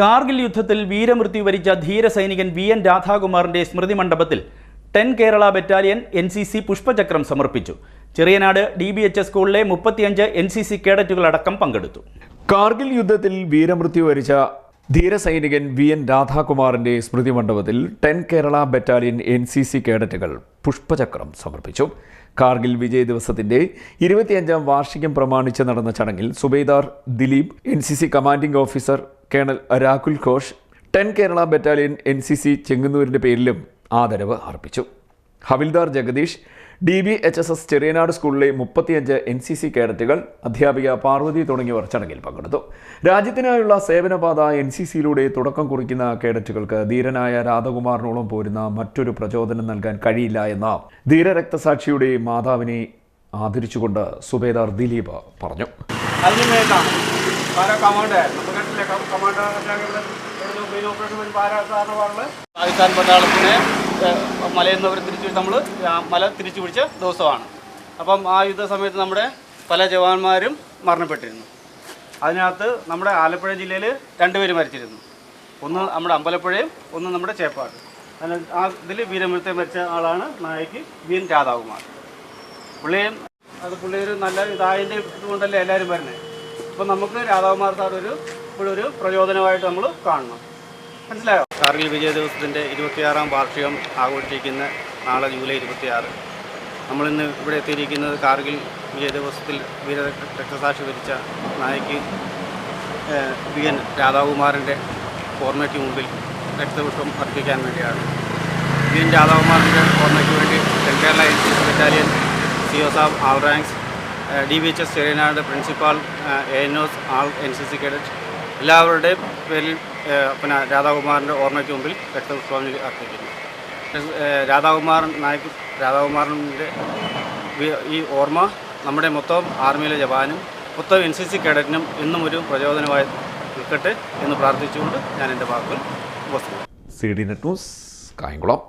കാർഗിൽ യുദ്ധത്തിൽ വീരമൃത്യു വരിച്ച ധീര സൈനികൻ വി എൻ രാധാകുമാറിന്റെ സ്മൃതി മണ്ഡപത്തിൽ ten Kerala battalion N C C പുഷ്പചക്രം സമർപ്പിച്ചു. Cheriyanad D B H S സ്കൂളിലെ മുപ്പത്തിയഞ്ച് എൻ സി സി കേഡറ്റുകളടക്കം പങ്കെടുത്തു. കാർഗിൽ യുദ്ധത്തിൽ വീരമൃത്യു വരിച്ച ധീരസൈനികൻ വി എൻ രാധാകുമാറിന്റെ സ്മൃതി മണ്ഡപത്തിൽ ten Kerala battalion N C C കേഡറ്റുകൾ പുഷ്പചക്രം സമർപ്പിച്ചു. കാർഗിൽ വിജയ ദിവസത്തിന്റെ ഇരുപത്തിയഞ്ചാം വാർഷികം പ്രമാണിച്ച് നടന്ന ചടങ്ങിൽ Subedar Dileep N C C commanding officer colonel Rahul Ghosh ten Kerala battalion N C C ചെങ്ങന്നൂരിന്റെ പേരിലും ആദരവ് അർപ്പിച്ചു. Havildar Jagadish D B H S S Cheriyanad സ്കൂളിലെ മുപ്പത്തിയഞ്ച് എൻ സി സി കേഡറ്റുകൾ അധ്യാപിക പാർവതി തുടങ്ങിയവർ ചടങ്ങിൽ പങ്കെടുത്തു. രാജ്യത്തിനായുള്ള സേവനപാത എൻ സി സിയിലൂടെ തുടക്കം കുറിക്കുന്ന കേഡറ്റുകൾക്ക് ധീരനായ രാധകുമാറിനോളം പോരുന്ന മറ്റൊരു പ്രചോദനം നൽകാൻ കഴിയില്ല എന്ന ധീരരക്തസാക്ഷിയുടെ മാതാവിനെ ആദരിച്ചുകൊണ്ട് സുബേദാർ ദിലീപ് പറഞ്ഞു. പാകിസ്ഥാൻ പട്ടാളത്തിനെ മലയിൽ നിന്ന് അവർ തിരിച്ചു നമ്മൾ മല തിരിച്ചു പിടിച്ച ദിവസമാണ്. അപ്പം ആ യുദ്ധ സമയത്ത് നമ്മുടെ പല ജവാന്മാരും മരണപ്പെട്ടിരുന്നു. അതിനകത്ത് നമ്മുടെ ആലപ്പുഴ ജില്ലയിൽ രണ്ടുപേര് മരിച്ചിരുന്നു. ഒന്ന് നമ്മുടെ അമ്പലപ്പുഴയും ഒന്ന് നമ്മുടെ ചേപ്പാട്. അതിന് ആ ഇതിൽ വീരമൃത്യം മരിച്ച ആളാണ് നായക് വി എൻ രാധാകുമാർ. പുള്ളിയും അത് പുള്ളി ഒരു നല്ല ഇതായതിന്റെ ഇതുകൊണ്ടല്ലേ എല്ലാവരും വരുന്നത് അപ്പോൾ നമുക്ക് രാധാകുമാർ സാർ ഒരു ഇപ്പോഴും ഒരു പ്രചോദനമായിട്ട് നമ്മൾ കാണണം. മനസ്സിലായോ? കാർഗിൽ വിജയ ദിവസത്തിന്റെ ഇരുപത്തിയാറാം വാർഷികം ആഘോഷിക്കുന്ന നാളെ ജൂലൈ ഇരുപത്തിയാറ്. നമ്മളിന്ന് ഇവിടെ എത്തിയിരിക്കുന്നത് കാർഗിൽ വിജയ ദിവസത്തിൽ വീര രക്തസാക്ഷി വരിച്ച നായകി വി എൻ രാധാകുമാറിന്റെ ഓർമ്മയ്ക്ക് മുമ്പിൽ രക്തപുഷ്പം അർപ്പിക്കാൻ വേണ്ടിയാണ്. വി എൻ രാധാകുമാറിന്റെ ഓർമ്മയ്ക്ക് വേണ്ടി Kerala N C battalion C O Saab all ranks D V H S Cheriyanad principal A N Os all N C C cadet എല്ലാവരുടെയും പേരിൽ പിന്നെ രാധാകുമാറിന്റെ ഓർമ്മയ്ക്ക് മുമ്പിൽ രക്തപുഷ്പാഞ്ജലി അർപ്പിക്കുന്നു. രാധാകുമാർ നായക് രാധാകുമാറിന്റെ ഈ ഓർമ്മ നമ്മുടെ മൊത്തം ആർമിയിലെ ജവാനും മൊത്തം എൻ സി സി കേഡറ്റിനും എന്നും ഒരു പ്രചോദനമായി നിൽക്കട്ടെ എന്ന് പ്രാർത്ഥിച്ചുകൊണ്ട് ഞാൻ എന്റെ വാക്കുകൾ ഉപസ്ഥിക്കും C D net news Kayamkulam.